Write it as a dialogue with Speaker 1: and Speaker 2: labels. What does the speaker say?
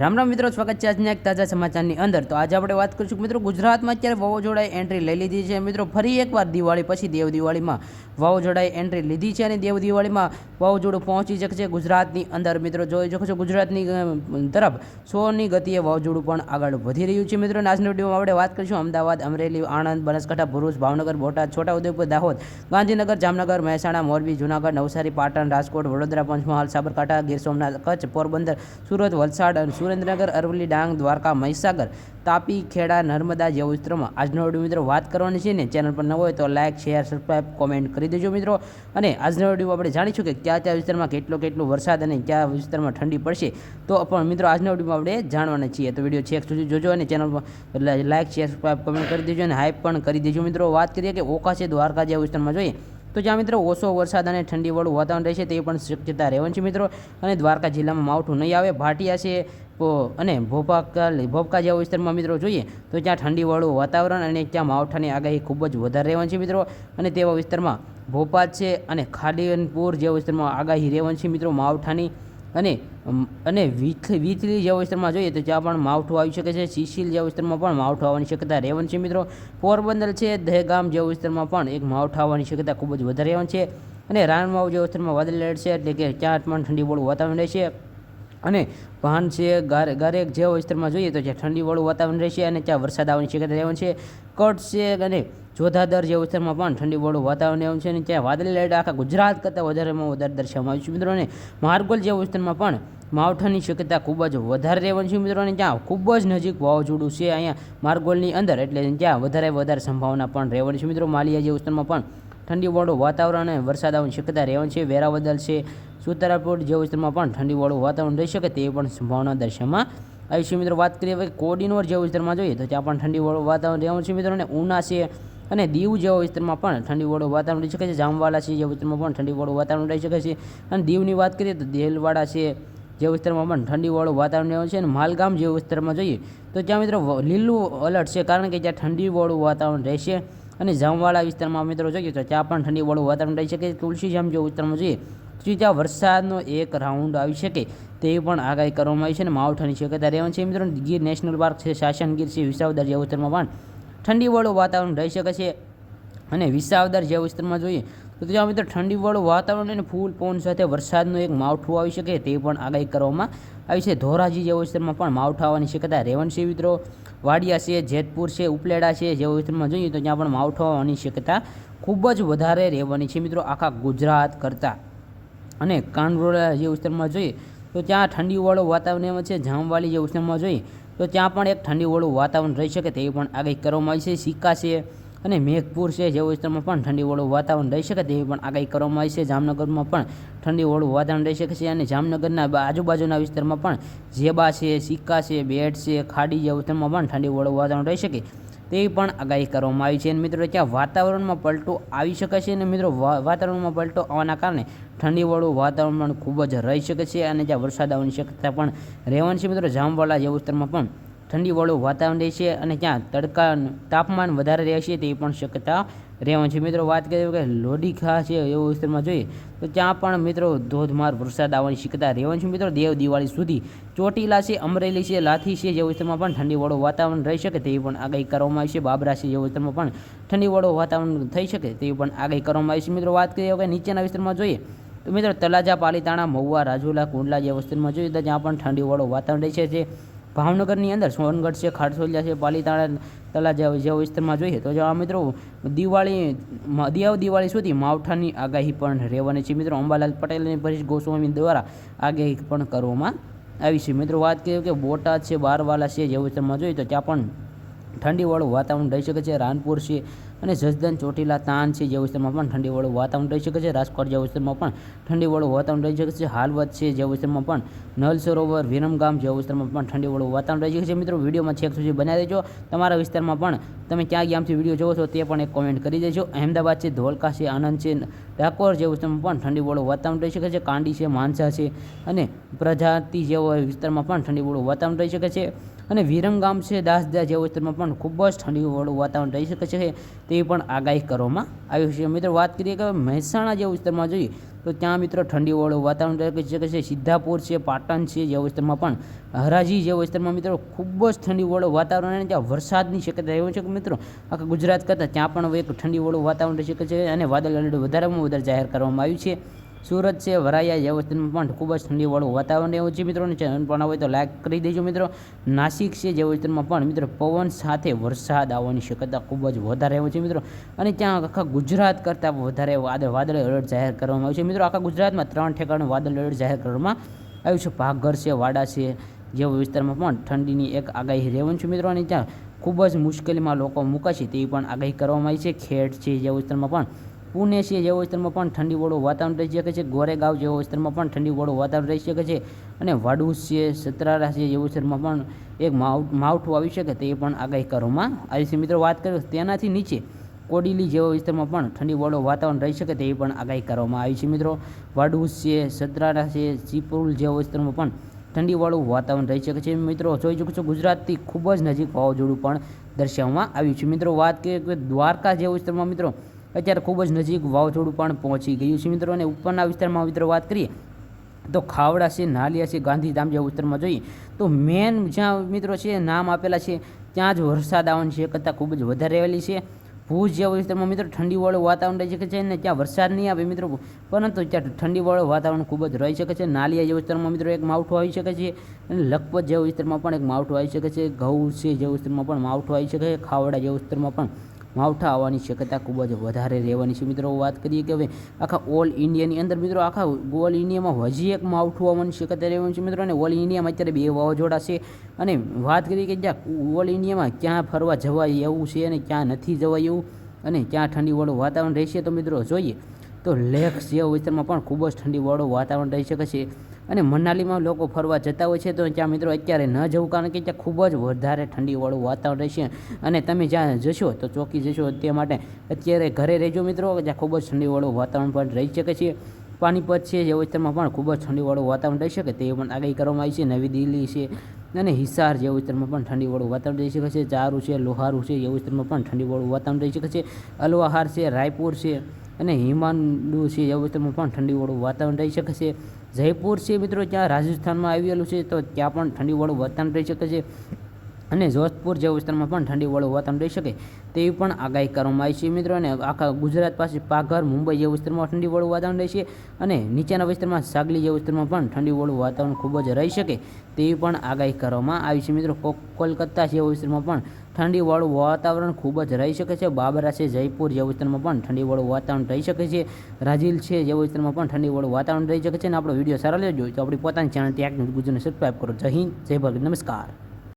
Speaker 1: રામ રામ મિત્રો, સ્વાગત છે આજના એક તાજા સમાચારની અંદર. તો આજે આપણે વાત કરીશું મિત્રો, ગુજરાતમાં અત્યારે વાવાઝોડાએ એન્ટ્રી લઈ લીધી છે. મિત્રો, ફરી એકવાર દિવાળી, પછી દેવ દિવાળીમાં વાવાઝોડાએ એન્ટ્રી લીધી છે અને દેવ દિવાળીમાં વાવાઝોડું પહોંચી શકશે ગુજરાતની અંદર. મિત્રો, જોઈ શકો છો ગુજરાતની તરફ સોની ગતિએ વાવાઝોડું પણ આગળ વધી રહ્યું છે. મિત્રો, આજના વિડીયોમાં આપણે વાત કરીશું અમદાવાદ, અમરેલી, આણંદ, બનાસકાંઠા, ભરૂચ, ભાવનગર, બોટાદ, છોટાઉદેપુર, દાહોદ, ગાંધીનગર, જામનગર, મહેસાણા, મોરબી, જૂનાગઢ, નવસારી, પાટણ, રાજકોટ, વડોદરા, પંચમહાલ, સાબરકાંઠા, ગીર સોમનાથ, કચ્છ, પોરબંદર, સુરત, વલસાડ, અને સુરેન્દ્રનગર, અરવલ્લી, ડાંગ, દ્વારકા, મહીસાગર, તાપી, ખેડા, નર્મદા જેવા વિસ્તારોમાં આજનો વીડિયો મિત્રો વાત કરવાની છે. ને ચેનલ પર ન હોય તો લાઇક શેર સબસ્ક્રાઈબ કોમેન્ટ કરી દેજો મિત્રો. અને આજનો વીડિયો આપણે જાણીશું કે કયા કયા વિસ્તારમાં કેટલો કેટલો વરસાદ અને કયા વિસ્તારમાં ઠંડી પડશે. તો પણ મિત્રો આજના વિડીયોમાં આપણે જાણવાના છીએ. તો વીડિયો છેક સુધી જોજો અને channel like share subscribe comment કરી દેજો અને હાઈપ પણ કરી દેજો મિત્રો. વાત કરીએ કે ઓખા છે દ્વારકા જેવા વિસ્તારમાં જોઈએ, તો જ્યાં મિત્રો ઓછો વરસાદ અને ઠંડીવાળું વાતાવરણ રહેશે તે પણ શક્યતા રહેવાની છે મિત્રો. અને દ્વારકા જિલ્લામાં માવઠું નહીં આવે, ભાટિયા છે અને ભોપાકા ભોપકા જેવા વિસ્તારમાં મિત્રો જોઈએ તો ત્યાં ઠંડીવાળું વાતાવરણ અને ત્યાં માવઠાની આગાહી ખૂબ જ વધારે રહેવાની છે મિત્રો. અને તેવા વિસ્તારમાં ભોપાલ છે અને ખાલીનપુર જેવા વિસ્તારમાં આગાહી રહેવાની છે મિત્રો માવઠાની. અને અને વીથલી જેવા વિસ્તારમાં જોઈએ તો ત્યાં પણ માવઠું આવી શકે છે. સિસિલ જેવા વિસ્તારમાં પણ માવઠું આવવાની શક્યતા રહેવાની છે મિત્રો. પોરબંદર છે, દહેગામ જેવા વિસ્તારમાં પણ એક માવઠું આવવાની શક્યતા ખૂબ જ વધારે રહેવાની છે. અને રાનમાવ જેવા વિસ્તારમાં વાદળલેટ છે એટલે કે ત્યાં પણ ઠંડીવાળું વાતાવરણ રહેશે અને ભાન છે, ગારે ગારેક જેવા વિસ્તારમાં જોઈએ તો ત્યાં ઠંડીવાળું વાતાવરણ રહેશે અને ત્યાં વરસાદ આવવાની શક્યતા રહેવાની છે. કચ્છ છે અને જોધાદર જેવા વિસ્તારમાં પણ ઠંડીવાળું વાતાવરણ રહેવાનું છે અને ત્યાં વાદળી લાઇટ આખા ગુજરાત કરતાં વધારેમાં વધારે દર્શાવવામાં આવ્યું છે મિત્રો. અને માર્ગોલ જેવા વિસ્તારમાં પણ માવઠાની શક્યતા ખૂબ જ વધારે રહેવાની છે મિત્રો. અને ત્યાં ખૂબ જ નજીક વાવાઝોડું છે અહીંયા માર્ગોલની અંદર, એટલે ત્યાં વધારે વધારે સંભાવના પણ રહેવાની છે મિત્રો. માલિયા જેવા વિસ્તારમાં પણ ઠંડીવાળું વાતાવરણ અને વરસાદ આવવાની શક્યતા રહેવાની છે. વેરાવદલ છે સુતારાપુર જેવા વિસ્તારમાં પણ ઠંડીવાળું વાતાવરણ રહી શકે તેવી પણ સંભાવના દર્શાવવામાં આવી છે. મિત્રો, વાત કરીએ હવે કોડીનોર જેવા વિસ્તારમાં જોઈએ તો ત્યાં પણ ઠંડીવાળું વાતાવરણ રહેવાનું છે. મિત્રો, અને ઉના છે અને દીવ જેવા વિસ્તારમાં પણ ઠંડીવાળું વાતાવરણ રહી શકે છે. જામવાલા છે જેવા વિસ્તારમાં પણ ઠંડીવાળું વાતાવરણ રહી શકે છે. અને દીવની વાત કરીએ તો દેલવાડા છે જે વિસ્તારમાં પણ ઠંડીવાળું વાતાવરણ રહેવાનું છે. અને માલગામ જેવા વિસ્તારમાં જોઈએ તો ત્યાં મિત્રો લીલું અલર્ટ છે કારણ કે ત્યાં ઠંડીવાળું વાતાવરણ રહેશે. અને જામવાળા વિસ્તારમાં મિત્રો જોઈએ તો ત્યાં પણ ઠંડીવાળું વાતાવરણ રહી શકે તુલસીજામ જેવા વિસ્તારમાં જોઈએ તો ત્યાં વરસાદનો એક રાઉન્ડ આવી શકે તેવી પણ આગાહી કરવામાં આવી છે અને માવઠાની શક્યતા રહેવાની છે. મિત્રો, ગીર નેશનલ પાર્ક છે શાસનગીર છે, વિસાવદર જેવા વિસ્તારમાં પણ ઠંડીવાળું વાતાવરણ રહી શકે છે. અને વિસાવદર જેવા વિસ્તારમાં જોઈએ તો ત્યાં મિત્રો ઠંડીવાળું વાતાવરણ અને ફૂલ પવન સાથે વરસાદનું એક માવઠું આવી શકે તે પણ આગાહી કરવામાં આવી છે. ધોરાજી જેવા વિસ્તારમાં પણ માવઠું આવવાની શક્યતા છે મિત્રો. વાડિયા છે, જેતપુર છે, ઉપલેડા છે જેવા વિસ્તારમાં જોઈએ તો ત્યાં પણ માવઠું આવવાની શક્યતા ખૂબ જ વધારે રહેવાની છે મિત્રો આખા ગુજરાત કરતાં. અને કાનરોળા જે વિસ્તારમાં જોઈએ તો ત્યાં ઠંડીવાળું વાતાવરણ એમાં છે જામવાલી જે વિસ્તારમાં જોઈએ તો ત્યાં પણ એક ઠંડીવાળું વાતાવરણ રહી શકે તેવી પણ આગાહી કરવામાં આવી છે. સિક્કા છે અને મેઘપુર છે, જે વિસ્તારમાં પણ ઠંડીવાળું વાતાવરણ રહી શકે તેવી પણ આગાહી કરવામાં આવી છે. જામનગરમાં પણ ઠંડીવાળું વાતાવરણ રહી શકે છે અને જામનગરના આજુબાજુના વિસ્તારમાં પણ ઝેબા છે, સિક્કા છે, બેટ છે, ખાડી જે વિસ્તારમાં પણ ઠંડીવાળું વાતાવરણ રહી શકે. તેવી પણ આગાહી કરવામાં આવી છે. અને મિત્રો, ત્યાં વાતાવરણમાં પલટો આવી શકે છે અને મિત્રો વાતાવરણમાં પલટો આવવાના કારણે ઠંડીવાળું વાતાવરણ પણ ખૂબ જ રહી શકે છે અને ત્યાં વરસાદ આવવાની શક્યતા પણ રહેવાની છે. મિત્રો જામવાળા જેવું વિસ્તારમાં પણ ઠંડીવાળું વાતાવરણ રહેશે અને ત્યાં તડકા તાપમાન વધારે રહેશે તેવી પણ શક્યતા રહેવાની છે. મિત્રો, વાત કરીએ કે લોડીખા છે એવો વિસ્તારમાં જોઈએ તો ત્યાં પણ મિત્રો ધોધમાર વરસાદ આવવાની શક્યતા રહેવાની છે. મિત્રો, દેવ દિવાળી સુધી ચોટીલા છે, અમરેલી છે, લાઠી છે જેવો વિસ્તારમાં પણ ઠંડીવાળું વાતાવરણ રહી શકે તેવી પણ આગાહી કરવામાં આવી છે. બાબરા છે જેવો વિસ્તારમાં પણ ઠંડીવાળું વાતાવરણ થઈ શકે તેવી પણ આગાહી કરવામાં આવી છે. મિત્રો, વાત કરીએ કે નીચેના વિસ્તારમાં જોઈએ તો મિત્રો તલાજા પાલીતાણા, મહુવા, રાજુલા, કુંડલા જેવા વિસ્તારમાં જોઈએ તો ત્યાં પણ ઠંડીવાળું વાતાવરણ રહેશે છે. ભાવનગરની અંદર સોનગઢ છે, ખારસોલિયા છે, પાલીતાણા, તલા જેવા વિસ્તારમાં જોઈએ તો જેવા મિત્રો દિવાળી, મ- દિવાળી સુધી માવઠાની આગાહી પણ રહેવાની છે. મિત્રો અંબાલાલ પટેલ અને પરેશ ગોસ્વામી દ્વારા આગાહી પણ કરવામાં આવી છે. મિત્રો વાત કરીએ કે બોટાદ છે, બારવાલા છે, જેવા વિસ્તારમાં જોઈએ તો ત્યાં પણ ઠંડીવાળું વાતાવરણ રહી શકે છે. રાનપુર છે અને જસદન ચોટીલા, તાન છે જે વિસ્તારમાં પણ ઠંડીવાળું વાતાવરણ રહી શકે છે. રાજકોટ જે વિસ્તારમાં પણ ઠંડીવાળું વાતાવરણ રહી શકે છે. હાલવત છે જે વિસ્તારમાં પણ નલ સરોવર વિરમગામ જે વિસ્તારમાં પણ ઠંડીવાળું વાતાવરણ રહી શકે છે. મિત્રો, વિડીયોમાં છેક સુધી બનાવી દેજો. તમારા વિસ્તારમાં પણ તમે ક્યાં ગામથી વીડિયો જોવો છો તે પણ એક કોમેન્ટ કરી દેજો. અહેમદાબાદ છે, ધોલકા છે આનંદ છે, ડાકોર જે વિસ્તારમાં પણ ઠંડીવાળું વાતાવરણ રહી શકે છે. કાંડી છે માનસા છે અને પ્રજાતિ જેવા વિસ્તારમાં પણ ઠંડીવાળું વાતાવરણ રહી શકે છે. અને વિરમગામ છે દાસદા જેવા વિસ્તારમાં પણ ખૂબ જ ઠંડીવાળું વાતાવરણ રહી શકે છે તે પણ આગાહી કરવામાં આવી છે. મિત્રો, વાત કરીએ કે મહેસાણા જેવા વિસ્તારમાં જોઈએ તો ત્યાં મિત્રો ઠંડીવાળું વાતાવરણ રહી શકે છે. સિદ્ધાપુર છે, પાટણ છે જેવા વિસ્તારમાં પણ હરાજી જેવા વિસ્તારમાં મિત્રો ખૂબ જ ઠંડીવાળું વાતાવરણ અને ત્યાં વરસાદની શક્યતા એવું છે. કે મિત્રો, આખા ગુજરાત કરતાં ત્યાં પણ એક ઠંડીવાળું વાતાવરણ રહી શકે છે અને વાદળ અલર્ટ વધારેમાં વધારે જાહેર કરવામાં આવ્યું છે. સુરત છે, વરાયા વસ્તુમાં પણ ખૂબ જ ઠંડીવાળું વાતાવરણ એવું છે મિત્રો. ચેનલ પણ હોય તો લાઈક કરી દેજો મિત્રો. નાસિક છે વિસ્તારમાં પણ મિત્રો પવન સાથે વરસાદ આવવાની શક્યતા ખૂબ જ વધારે એવું છે મિત્રો. અને ત્યાં આખા ગુજરાત કરતાં વધારે વાદળ એલર્ટ જાહેર કરવામાં આવ્યું છે મિત્રો. આખા ગુજરાતમાં ત્રણ ઠેકાણું વાદળ એલર્ટ જાહેર કરવામાં આવ્યું છે. ભાગર છે, વાડા છે, જેવા વિસ્તારમાં પણ ઠંડીની એક આગાહી રહેવાની છે મિત્રો. અને ત્યાં ખૂબ જ મુશ્કેલીમાં લોકો મુકાશે તેવી પણ આગાહી કરવામાં આવી છે. ખેડ છે જેવા વિસ્તારમાં પણ પુણે છે, જેવા વિસ્તારમાં પણ ઠંડીવાળું વાતાવરણ રહી શકે છે, ગોરેગાંવ જેવા વિસ્તારમાં પણ ઠંડીવાળું વાતાવરણ રહી શકે છે અને વાડુસ છે, સતરારા છે, જેવા વિસ્તારમાં પણ એક માવ માવઠું આવી શકે તે પણ આગાહી કરવામાં આવી છે. મિત્રો, વાત કરીએ તેનાથી નીચે કોડીલી જેવા વિસ્તારમાં પણ ઠંડીવાળું વાતાવરણ રહી શકે તેવી પણ આગાહી કરવામાં આવી છે. મિત્રો, વાડુસ છે, સતરારા છે ચીપુલ જેવા વિસ્તારમાં પણ ઠંડીવાળું વાતાવરણ રહી શકે છે. મિત્રો, જોઈ શકો છો ગુજરાતથી ખૂબ જ નજીક વાવાઝોડું પણ દર્શાવવામાં આવ્યું છે. મિત્રો, વાત કરીએ કે દ્વારકા જેવા વિસ્તારમાં મિત્રો અત્યારે ખૂબ જ નજીક વાવાઝોડું પણ પહોંચી ગયું છે. મિત્રો, અને ઉપરના વિસ્તારમાં મિત્રો વાત કરીએ તો ખાવડા છે, નાલિયા છે ગાંધીધામ જેવા વિસ્તારમાં જોઈએ તો મેન જ્યાં મિત્રો છે, નામ આપેલા છે, ત્યાં જ વરસાદ આવવાની શક્યતા ખૂબ જ વધારે રહેલી છે. ભુજ જેવા વિસ્તારમાં મિત્રો ઠંડીવાળું વાતાવરણ રહી શકે છે અને ત્યાં વરસાદ નહીં આવે મિત્રો, પરંતુ ત્યાં ઠંડીવાળું વાતાવરણ ખૂબ જ રહી શકે છે. નાલિયા જેવા વિસ્તારમાં મિત્રો એક માવઠું આવી શકે છે અને લખપત જેવા વિસ્તારમાં પણ એક માવઠું આવી શકે છે. ઘઉં છે જેવા વિસ્તારમાં પણ માવઠું આવી શકે છે. ખાવડા જેવા વિસ્તારમાં પણ માવઠા આવવાની શક્યતા ખૂબ જ વધારે રહેવાની છે. મિત્રો વાત કરીએ કે હવે આખા ઓલ ઇન્ડિયાની અંદર મિત્રો, આખા ઓલ ઇન્ડિયામાં હજી એક માવઠું આવવાની શક્યતા રહેવાની છે મિત્રો, અને ઓલ ઇન્ડિયામાં અત્યારે બે વાવાઝોડા છે. અને વાત કરીએ કે જ્યાં ઓલ ઇન્ડિયામાં ક્યાં ફરવા જવાય એવું છે અને ક્યાં નથી જવાય એવું, અને ક્યાં ઠંડીવાળું વાતાવરણ રહેશે તો મિત્રો, જોઈએ. તો લેખ જેવા વિસ્તારમાં પણ ખૂબ જ ઠંડીવાળું વાતાવરણ રહી શકે છે. અને મનાલીમાં લોકો ફરવા જતા હોય છે, તો ત્યાં મિત્રો અત્યારે ન જવું કારણ કે ત્યાં ખૂબ જ વધારે ઠંડીવાળું વાતાવરણ રહેશે. અને તમે જ્યાં જશો, તો ચોકી જશો તે માટે અત્યારે ઘરે રહેજો મિત્રો, જ્યાં ખૂબ જ ઠંડીવાળું વાતાવરણ પણ રહી શકે છે. પાણીપત છે જે વિસ્તારમાં પણ ખૂબ જ ઠંડીવાળું વાતાવરણ રહી શકે તે પણ આગાહી કરવામાં આવી છે. નવી દિલ્હી છે અને હિસાર જેવા વિસ્તારમાં પણ ઠંડીવાળું વાતાવરણ રહી શકે છે. ચારું છે, લોહારું છે એ વિસ્તારમાં પણ ઠંડીવાળું વાતાવરણ રહી શકે છે. અલવાહાર છે, રાયપુર છે અને હિમાંડુ છે એવા વિસ્તારમાં પણ ઠંડીવાળું વાતાવરણ રહી શકે છે. જયપુર છે મિત્રો ત્યાં રાજસ્થાનમાં આવેલું છે, તો ત્યાં પણ ઠંડીવાળું વાતાવરણ રહી શકે છે. અને જોધપુર જેવા વિસ્તારમાં પણ ઠંડીવાળું વાતાવરણ રહી શકે તેવી પણ આગાહી કરવામાં આવી છે મિત્રો. અને આખા ગુજરાત પાસે પાઘર, મુંબઈ જેવા વિસ્તારમાં ઠંડીવાળું વાતાવરણ રહેશે અને નીચેના વિસ્તારમાં સાગલી જેવા વિસ્તારમાં પણ ઠંડીવાળું વાતાવરણ ખૂબ જ રહી શકે તેવી પણ આગાહી કરવામાં આવી છે મિત્રો. કોલકાતા જેવા વિસ્તારમાં પણ ઠંડીવાળું વાતાવરણ ખૂબ જ રહી શકે છે. બાબરા છે, જયપુર જેવા વિસ્તારમાં પણ ઠંડીવાળું વાતાવરણ રહી શકે છે. રાજીલ છે જેવા વિસ્તારમાં પણ ઠંડીવાળું વાતાવરણ રહી શકે છે. અને આપણો વીડિયો સારો લેજો તો આપણી પોતાની ચેનલ ત્યાં ગુજરાતને સબસ્ક્રાઈબ કરો. જય હિન્દ, જય ભગત નમસ્કાર.